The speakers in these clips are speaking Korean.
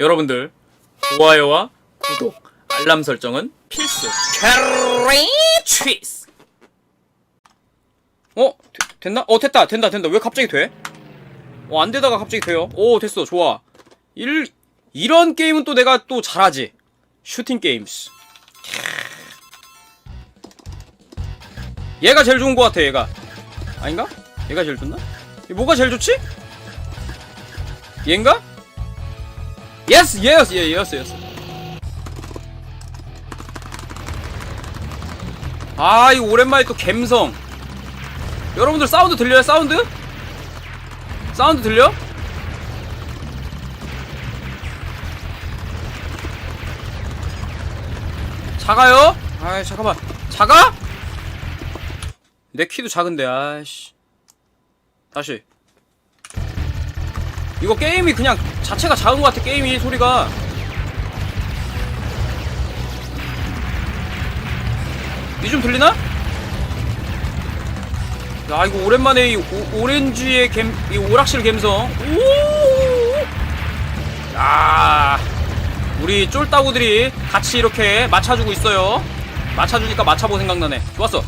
여러분들 좋아요와 구독, 알람 설정은 필수. 캐리 치스. 어 되- 됐나? 어 됐다 된다 된다 왜 갑자기 돼? 어 안 되다가 갑자기 돼요. 오 됐어 좋아. 일 이런 게임은 또 내가 또 잘하지. 슈팅 게임스. 얘가 제일 좋은 것 같아 얘가. 아닌가? 얘가 제일 좋나? 뭐가 제일 좋지? 얘인가? 예스 예스 예 예스 예스 아 이거 오랜만에 또 갬성 여러분들 사운드 들려요 사운드? 사운드 들려? 작아요? 아이 잠깐만 작아? 내 키도 작은데 아이씨 다시 이거 게임이 그냥 자체가 작은 것 같아 게임이 소리가. 이 좀 들리나? 야 이거 오랜만에 이 오, 오렌지의 갬, 이 오락실 갬성. 오! 야 우리 쫄따구들이 같이 이렇게 맞춰주고 있어요. 맞춰주니까 맞춰보 생각나네. 좋았어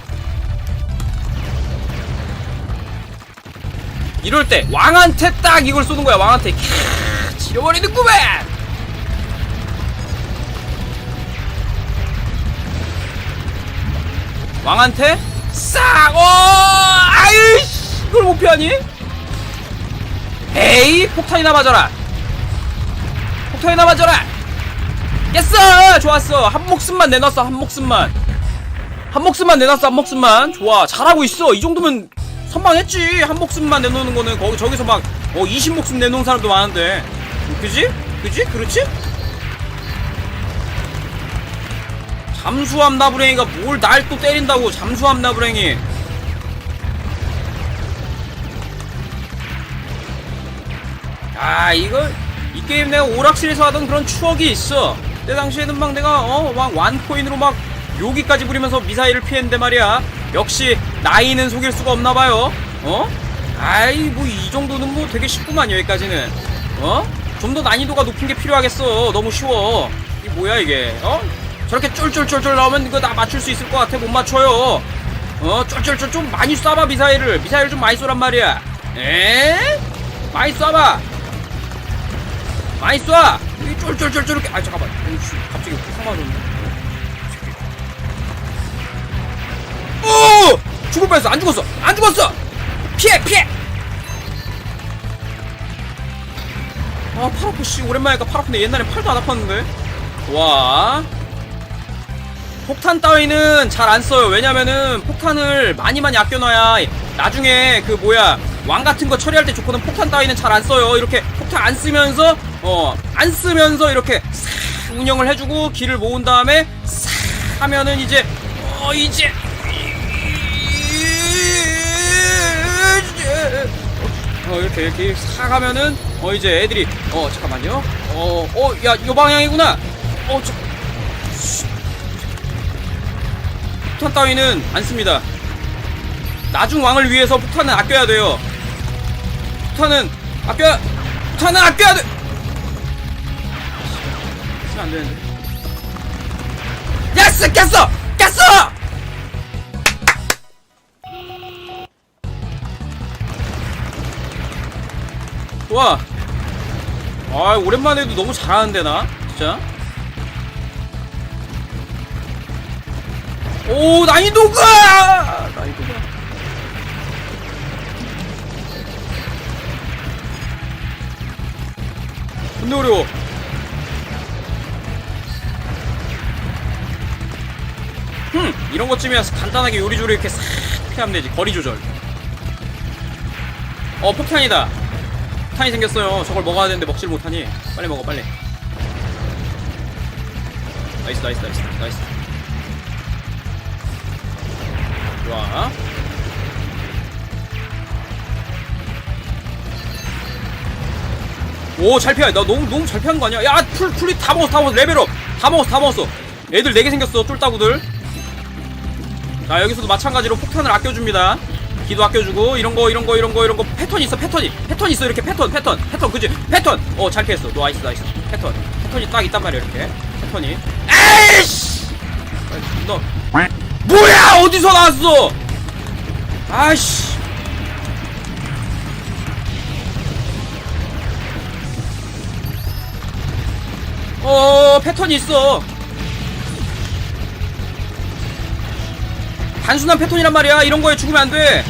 이럴 때 왕한테 딱 이걸 쏘는 거야 왕한테 캬, 지려버리는 구만 왕한테 싹! 어! 아이씨! 이걸 못 피하니? 에이! 폭탄이나 맞아라! 폭탄이나 맞아라! 깼어! 좋았어! 한 목숨만 내놨어, 한 목숨만! 한 목숨만 내놨어, 한 목숨만! 좋아, 잘하고 있어! 이 정도면 선방했지! 한 목숨만 내놓는 거는 거기, 저기서 막, 어, 20목숨 내놓은 사람도 많은데. 그지? 그지? 그렇지? 잠수함 나부랭이가 뭘 날 또 때린다고 잠수함 나부랭이 아 이거 이 게임 내가 오락실에서 하던 그런 추억이 있어 그때 당시에는 막 내가 어막 완코인으로 막 요기까지 부리면서 미사일을 피했는데 말이야 역시 나이는 속일 수가 없나봐요. 어? 아이 뭐 이 정도는 뭐 되게 쉽구만 여기까지는. 어? 좀 더 난이도가 높은 게 필요하겠어. 너무 쉬워. 이게 뭐야 이게. 어? 저렇게 쫄쫄쫄쫄 나오면 이거 다 맞출 수 있을 것 같아. 못 맞춰요. 어? 쫄쫄쫄 좀 많이 쏴봐 미사일을. 미사일 좀 많이 쏘란 말이야. 에? 많이 쏴봐. 많이 쏴. 이 쫄쫄쫄쫄 이렇게. 아 잠깐만. 어이씨, 갑자기 폭 맞았네. 오 죽을 뻔했어 안 죽었어 안 죽었어 피해 피해 아 팔 아파 씨 오랜만이니까 팔 아픈데 옛날엔 팔도 안 아팠는데 좋아 폭탄 따위는 잘 안 써요. 왜냐면은 폭탄을 많이 많이 아껴놔야 나중에 그 뭐야 왕 같은 거 처리할 때 좋거든. 폭탄 따위는 잘 안 써요. 이렇게 폭탄 안 쓰면서 어 안 쓰면서 이렇게 싹 운영을 해주고 길을 모은 다음에 싹 하면은 이제 어 이제 어 이렇게 이렇게 싹 하면은 어 이제 애들이 어 잠깐만요. 어 어 야 요 방향이구나. 어 저. 폭탄 따위는 안 씁니다. 나중 왕을 위해서 폭탄은 아껴야 돼요. 폭탄은 아껴, 폭탄은 아껴야 돼. 안 되는데. 야스 깼어, 깼어. 좋아. 아 오랜만에 해도 너무 잘하는데 나? 진짜. 오 난이도가! 난이도가. 근데 어려워 흠 이런 것쯤이야 간단하게 요리조리 이렇게 싹 피하면 되지. 거리 조절. 어 폭탄이다 폭탄이 생겼어요 저걸 먹어야 되는데 먹질 못하니 빨리 먹어 빨리 나이스 나이스 나이스 나이스 좋아. 오, 잘 피해. 나 너무, 너무 잘 피하는 거 아니야? 야, 풀, 풀이 다 먹었어, 다 먹었어. 레벨업. 다 먹었어, 다 먹었어. 애들 4개 생겼어, 쫄따구들. 자, 여기서도 마찬가지로 폭탄을 아껴줍니다. 기도 아껴주고 이런 거 이런 거 이런 거 이런 거. 패턴 있어 패턴이. 패턴 있어 이렇게 패턴 패턴 패턴 그지? 패턴. 어 잘 피했어. 나이스 나이스. 패턴. 패턴이 딱 있단 말이야 이렇게. 패턴이. 에이씨! 너. 뭐야! 어디서 나왔어? 아이씨. 어 패턴이 있어. 단순한 패턴이란 말이야. 이런 거에 죽으면 안돼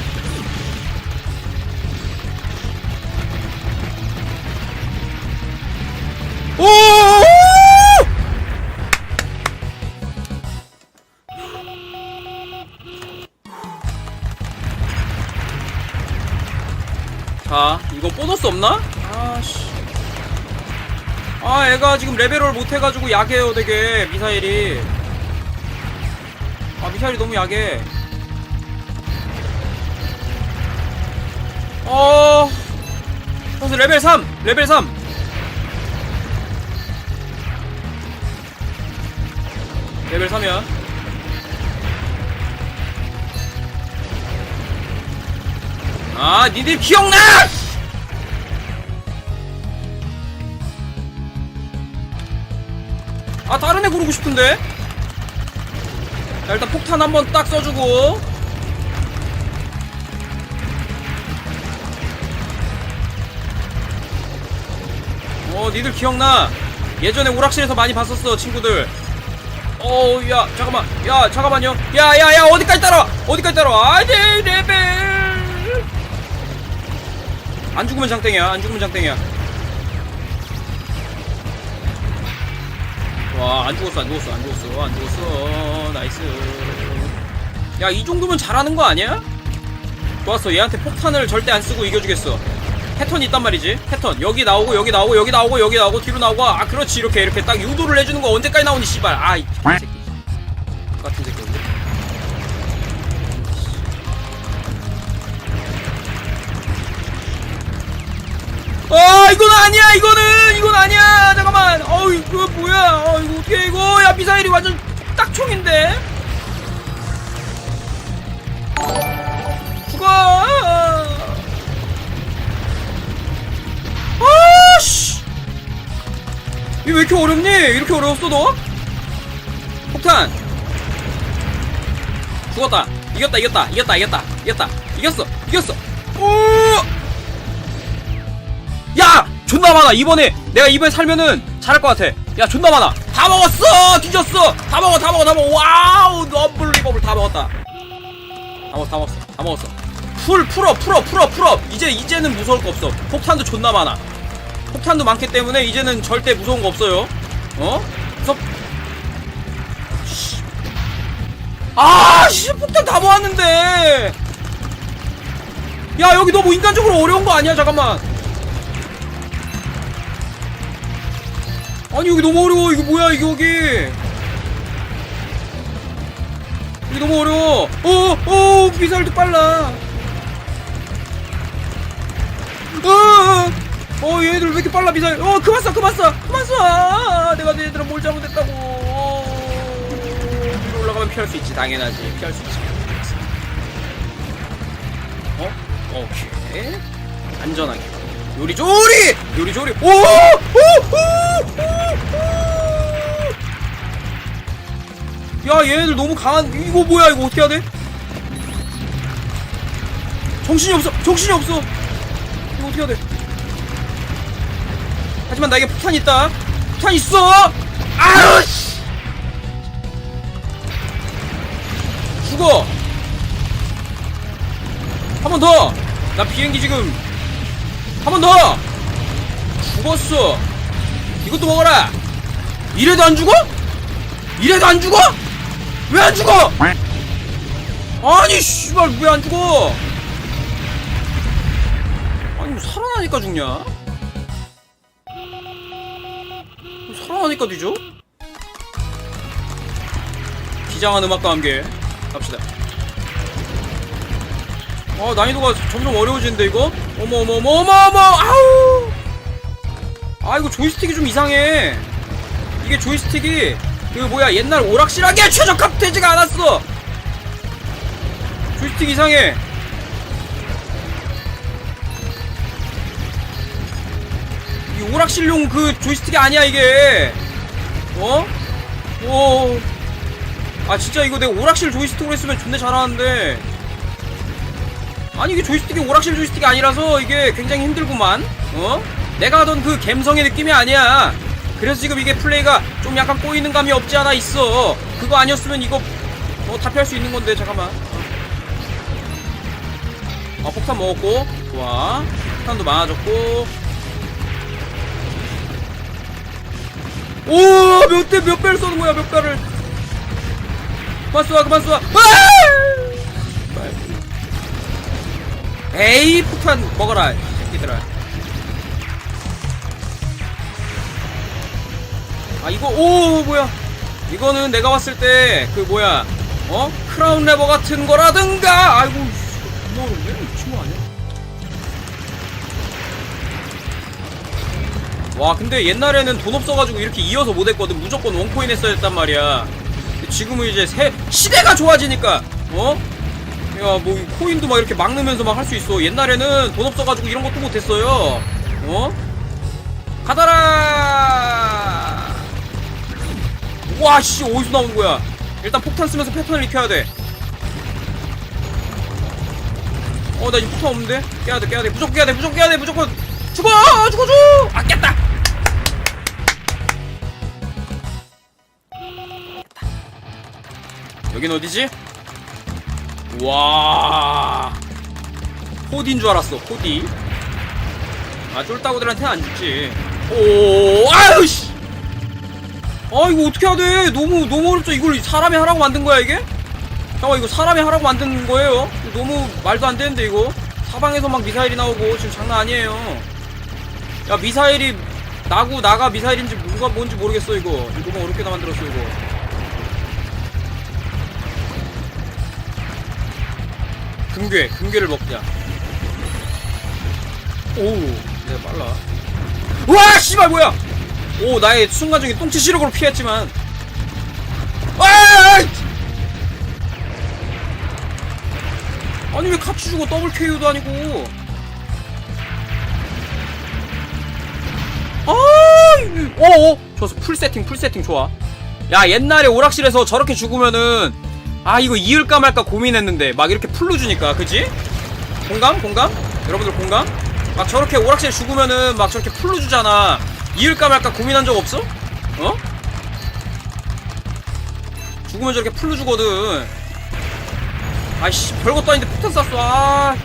오! 자 이거 보너스 없나? 아씨. 아 애가 지금 레벨을 못해가지고 약해요 되게 미사일이. 아 미사일이 너무 약해. 어. 그래서 레벨 3 레벨 3 레벨 3이야 아 니들 기억나! 아 다른 애 고르고 싶은데? 자 일단 폭탄 한번 딱 써주고. 어 니들 기억나? 예전에 오락실에서 많이 봤었어 친구들 어야 잠깐만. 야 잠깐만요. 야야 야 어디까지 따라와? 어디까지 따라와? 아네 레벨 안 죽으면 장땡이야 안 죽으면 장땡이야. 와안 죽었어 안 죽었어 안 죽었어 안 죽었어. 나이스. 야 이 정도면 잘하는 거 아니야? 좋았어. 얘한테 폭탄을 절대 안 쓰고 이겨주겠어 패턴이 있단 말이지. 패턴. 여기 나오고 여기 나오고 여기 나오고 여기 나오고 뒤로 나오고 아 그렇지 이렇게 이렇게. 딱 유도를 해주는 거 언제까지 나오니 씨발. 아이 새끼. 같은 새끼인데? 아 이건 아니야 이거는! 이건 아니야! 잠깐만. 어우 이거 뭐야? 어 이거 어떻게 이거? 야 미사일이 완전 딱 총인데? 죽어 아씨! 이거 왜 이렇게 어렵니? 이렇게 어려웠어 너? 폭탄! 죽었다. 이겼다 이겼다 이겼다 이겼다 이겼다. 이겼어 이겼어. 오! 야! 존나 많아 이번에. 내가 이번에 살면은 잘할 것 같아. 야 존나 많아. 다 먹었어! 뒤졌어! 다 먹어 다 먹어 다 먹어. 와우 너블리버블 다 먹었다. 다 먹었어 다 먹었어 다 먹었어. 풀 풀어 풀어 풀어 풀어. 이제 이제는 무서울 거 없어. 폭탄도 존나 많아 폭탄도 많기 때문에 이제는 절대 무서운 거 없어요 어? 그래서 씨. 아, 씨, 폭탄 다 모았는데. 야, 여기 너무 인간적으로 어려운 거 아니야? 잠깐만. 아니, 여기 너무 어려워. 이거 뭐야, 이게 여기. 여기 너무 어려워. 어, 어, 미사일도 빨라. 어, 어, 얘들 왜 이렇게 빨라, 미사일. 어, 그만 쏴, 그만 쏴, 그만 쏴. 아, 내가 너희들은 뭘 잘못했다고. 어, 위로 올라가면 피할 수 있지, 당연하지. 피할 수 있지. 어? 오케이. 안전하게. 요리 조리! 요리 조리! 오! 오! 오! 오! 오! 야, 얘네들 너무 강한, 이거 뭐야, 이거 어떻게 해야 돼? 정신이 없어! 정신이 없어! 이거 어떻게 해야 돼? 하지만 나에게 폭탄이 있다! 폭탄 있어! 아유, 씨! 죽어! 한 번 더! 나 비행기 지금 한 번 더! 죽었어! 이것도 먹어라! 이래도 안 죽어? 이래도 안 죽어? 왜 안 죽어? 아니 씨발 왜 안 죽어? 아니 뭐 살아나니까 죽냐? 살아나니까 뒤져? 비장한 음악과 함께 갑시다. 아 난이도가 점점 어려워지는데 이거? 어머 어머 어머 어머 어머 아우 아 이거 조이스틱이 좀 이상해 이게 조이스틱이 그 뭐야 옛날 오락실하게 최적화 되지가 않았어 조이스틱 이상해 오락실용 그 조이스틱이 아니야 이게. 어? 오. 아 진짜 이거 내가 오락실 조이스틱으로 했으면 존나 잘하는데. 아니 이게 조이스틱이 오락실 조이스틱이 아니라서 이게 굉장히 힘들구만. 어? 내가 하던 그 갬성의 느낌이 아니야. 그래서 지금 이게 플레이가 좀 약간 꼬이는 감이 없지 않아 있어. 그거 아니었으면 이거 어, 다 피할 수 있는 건데 잠깐만. 아 폭탄 먹었고. 좋아. 폭탄도 많아졌고 오 몇 대 몇 배를 쏘는 거야 몇 배를. 그만 쏘아 그만 쏘아. 아! 에이 폭탄 먹어라 새끼들아. 아 이거 오 뭐야. 이거는 내가 봤을 때 그 뭐야 어? 크라운 레버 같은 거라든가. 아이고 너왜 미친 거 아니야 와 근데 옛날에는 돈 없어가지고 이렇게 이어서 못했거든 무조건 원코인 했어야 했단 말이야 지금은 이제 새 시대가 좋아지니까 어? 야 뭐 코인도 막 이렇게 막 넣으면서 막 할 수 있어 옛날에는 돈 없어가지고 이런 것도 못했어요 어? 가다라 와씨 어디서 나오는 거야 일단 폭탄 쓰면서 패턴을 익혀야 돼 어, 나 이거 폭탄 없는데? 깨야 돼, 깨야 돼. 무조건 깨야 돼, 무조건 깨야 돼, 무조건. 죽어! 죽어줘! 아, 깼다! 여긴 어디지? 와. 호디인 줄 알았어, 호디. 아, 쫄따구들한테는 안 죽지. 오, 아유, 씨! 아, 이거 어떻게 해야 돼? 너무, 너무 어렵죠? 이걸 사람이 하라고 만든 거야, 이게? 잠깐 이거 사람이 하라고 만든 거예요? 너무 말도 안 되는데 이거 사방에서 막 미사일이 나오고 지금 장난 아니에요 야 미사일이 나고 나가 미사일인지 뭐가 뭔지 모르겠어 이거 이거 너무 어렵게 다 만들었어 이거 금괴 금괴를 먹자 오우 내가 빨라. 우와 씨발 뭐야? 오 나의 순간적인 똥치 시력으로 피했지만. 아 아니 왜 같이 주고 더블 KO도 아니고. 아 어어 좋았어 풀 세팅 풀 세팅 좋아. 야 옛날에 오락실에서 저렇게 죽으면은 아 이거 이을까 말까 고민했는데 막 이렇게 풀로 주니까 그지? 공감? 공감? 여러분들 공감? 막 저렇게 오락실에 죽으면은 막 저렇게 풀로 주잖아 이을까 말까 고민한 적 없어? 어? 죽으면 저렇게 풀로 주거든 아이씨 별것도 아닌데 폭탄 쐈어 아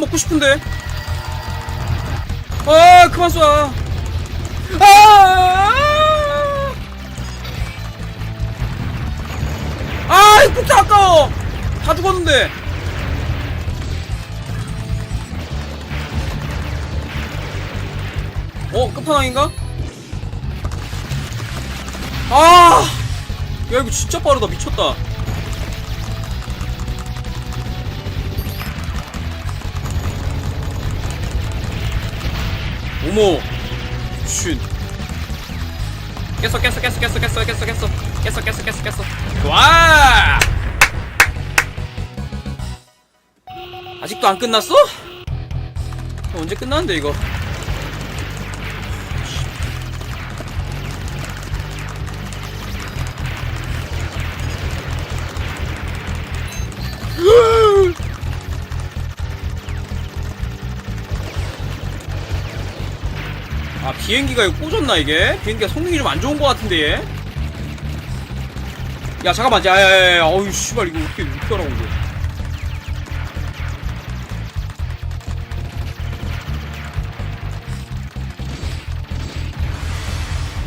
먹고 싶은데 아 그만 쏴 아! 아, 이 폭탄 아까워! 다 죽었는데! 어, 끝판왕인가? 아! 야, 이거 진짜 빠르다. 미쳤다. 어머. 슌. 깼어, 깼어, 깼어, 깼어, 깼어, 깼어, 깼어. 깼어, 깼어, 깼어, 깼어. 좋아! 아직도 안 끝났어? 언제 끝나는데 이거? 비행기가 이거 꽂았나 이게? 비행기가 성능이 좀 안 좋은 것 같은데 얘? 야 잠깐만 야야야야 어우 씨발 이거 어떻게 어떻게 하라고 이거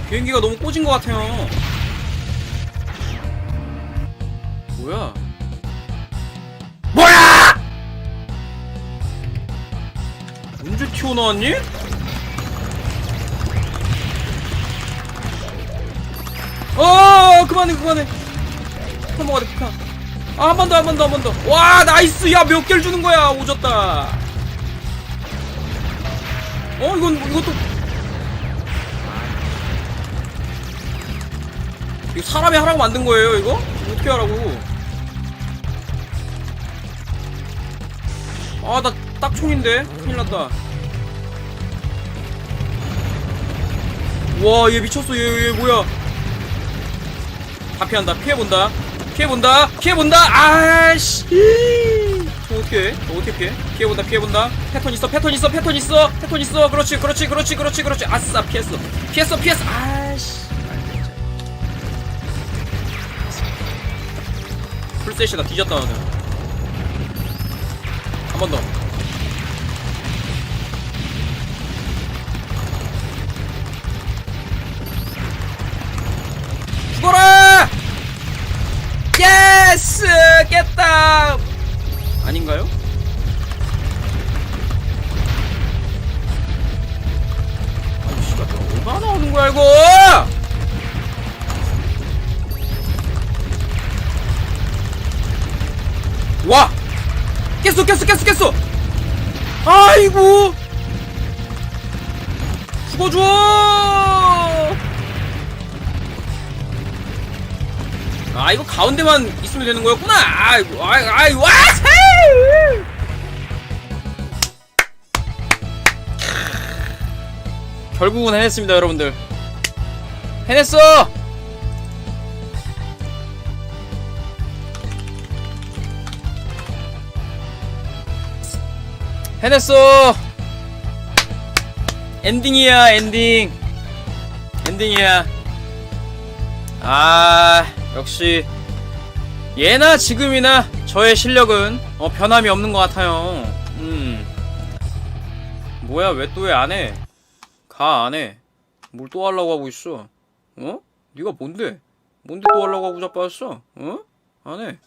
비행기가 너무 꽂은 것 같아요 뭐야 뭐야 언제 튀어나왔니? 그만해 그만해. 한번 가자 돼 북한 아한 번 더 한 번 더 한 번 더와 아, 나이스. 야 몇 개를 주는 거야. 오졌다. 어 이건 이것도. 이거 사람이 하라고 만든 거예요 이거? 어떻게 하라고? 아 나 딱총인데? 큰일났다. 와 얘 미쳤어. 얘 얘 뭐야? 다 피한다. 피해본다. 피해본다. 피해본다. 아씨. 저 어떻게 해? 저 어떻게 피해? 피해본다. 피해본다. 패턴 있어. 패턴 있어. 패턴 있어. 패턴 있어. 그렇지. 그렇지. 그렇지. 그렇지. 그렇지. 아싸. 피했어. 피했어. 피했어. 아씨. 풀셋이다. 뒤졌다 한 번 더 깼다! 아닌가요? 씨발 얼마나 나오는 거야 이거! 와! 깼어 깼어 깼어 깼어! 아이고! 죽어줘! 아 이거 가운데만 있으면 되는 거였구나. 아이고 아이 아이 와. 세! 결국은 해냈습니다, 여러분들. 해냈어. 해냈어. 엔딩이야, 엔딩. 엔딩이야. 아, 역시 예나 지금이나 저의 실력은 어, 변함이 없는 것 같아요. 음. 뭐야, 왜 또 왜 안 해? 가, 안 해. 뭘 또 하려고 하고 있어? 어? 네가 뭔데? 뭔데 또 하려고 하고 자빠졌어? 어? 안 해.